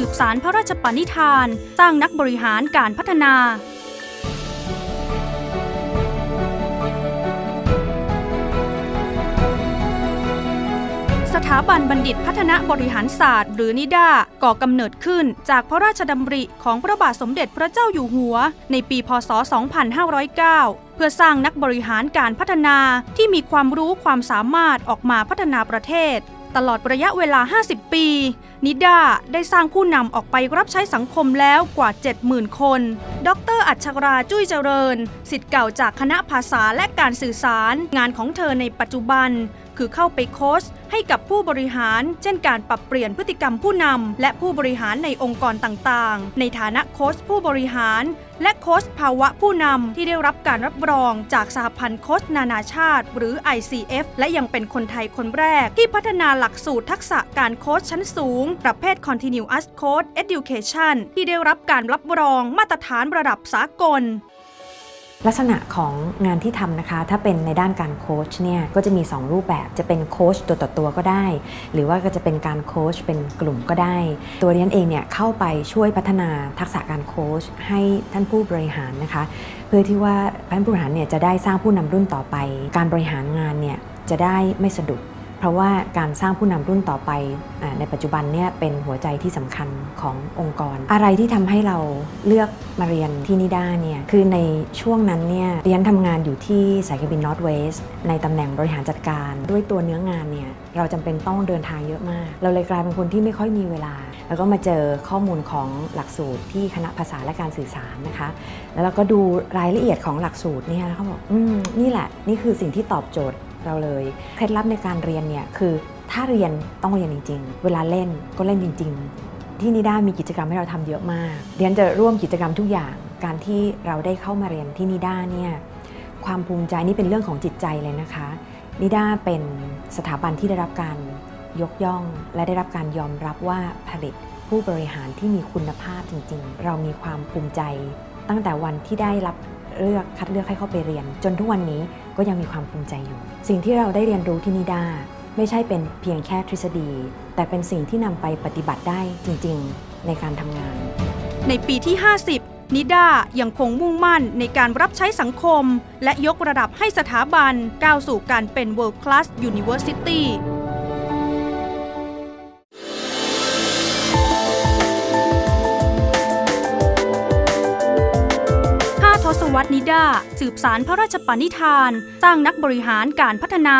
ืบสารพระราชปณิธาน สร้างนักบริหารการพัฒนา สถาบันบัณฑิตพัฒนาบริหารศาสตร์ หรือนิด้าก่อกำเนิดขึ้นจากพระราชดำริของพระบาทสมเด็จพระเจ้าอยู่หัว ในปีพศ 2509 เพื่อสร้างนักบริหารการพัฒนาที่มีความรู้ความสามารถออกมาพัฒนาประเทศ ตลอดระยะเวลา 50 ปี นิดาได้สร้างผู้นำออกไปรับใช้สังคมแล้วกว่า 70,000 คน ดร อัชราจุ้ยเจริญ สิทธิ์เก่าจากคณะภาษาและการสื่อสารงานของเธอในปัจจุบัน คือเข้าไปโค้ชให้กับผู้บริหาร เช่นการปรับเปลี่ยนพฤติกรรมผู้นำและผู้บริหารในองค์กรต่างๆ ในฐานะโค้ชผู้บริหาร และโค้ชภาวะผู้นำที่ได้รับการรับรองจากสหพันธ์โค้ชนานาชาติ หรือ ICF และยังเป็นคนไทยคนแรก ที่พัฒนาหลักสูตรทักษะการโค้ชชั้นสูง ประเภท Continuous Coach Education ที่ได้รับการรับรองมาตรฐานระดับสากล ลักษณะของงานที่ทำนะคะ ถ้าเป็นในด้านการโค้ชเนี่ยก็จะมี 2 รูปแบบจะเป็นโค้ชตัวต่อตัวก็ได้ หรือว่าก็จะเป็นการโค้ชเป็นกลุ่มก็ได้ ตัวเรียนเองเนี่ยเข้าไปช่วยพัฒนาทักษะการโค้ชให้ท่านผู้บริหารนะคะ เพื่อที่ว่าท่านผู้บริหารเนี่ยจะได้สร้างผู้นำรุ่นต่อไป การบริหารงานเนี่ยจะได้ไม่สะดุด เพราะว่าการสร้างผู้นำรุ่นต่อไปอในปัจจุบันเนี่ยเป็นหัวใจที่สำคัญขององค์กร อะไรที่ทำให้เราเลือกมาเรียนที่นิด้าเนี่ยคือในช่วงนั้นเนี่ยเรียนทำงานอยู่ที่สายการบินนอร์ทเวสในตำแหน่งบริหารจัดการ ด้วยตัวเนื้องานเนี่ยเราจำเป็นต้องเดินทางเยอะมาก เราเลยกลายเป็นคนที่ไม่ค่อยมีเวลา แล้วก็มาเจอข้อมูลของหลักสูตรที่คณะภาษาและการสื่อสารนะคะ แล้วเราก็ดูรายละเอียดของหลักสูตรเนี่ยแล้วเขาบอกอืมนี่แหละนี่คือสิ่งที่ตอบโจทย์ เราเลย เคล็ดลับในการเรียนเนี่ยคือถ้าเรียนต้องเรียนจริง ๆ เวลาเล่นก็เล่นจริง ๆ ที่นิด้ามีกิจกรรมให้เราทำเยอะมากเรียนจะร่วมกิจกรรมทุกอย่าง การที่เราได้เข้ามาเรียนที่นิด้าเนี่ยความภูมิใจนี่เป็นเรื่องของจิตใจเลยนะคะ นิด้าเป็นสถาบันที่ได้รับการยกย่อง และได้รับการยอมรับว่าผลิตผู้บริหารที่มีคุณภาพจริง ๆ เรามีความภูมิใจตั้งแต่วันที่ได้รับ เลือกคัดเลือกให้เข้าไปเรียน จนทุกวันนี้ก็ยังมีความภูมิใจอยู่ สิ่งที่เราได้เรียนรู้ที่นิด้าไม่ใช่เป็นเพียงแค่ทฤษฎี แต่เป็นสิ่งที่นำไปปฏิบัติได้จริงๆ ในการทำงาน ในปีที่ 50 นิด้ายังคงมุ่งมั่นในการรับใช้สังคม และยกระดับให้สถาบันก้าวสู่การเป็น World Class University ทศวรรษนิด้าสืบสารพระราชปณิธาน สร้างนักบริหารการพัฒนา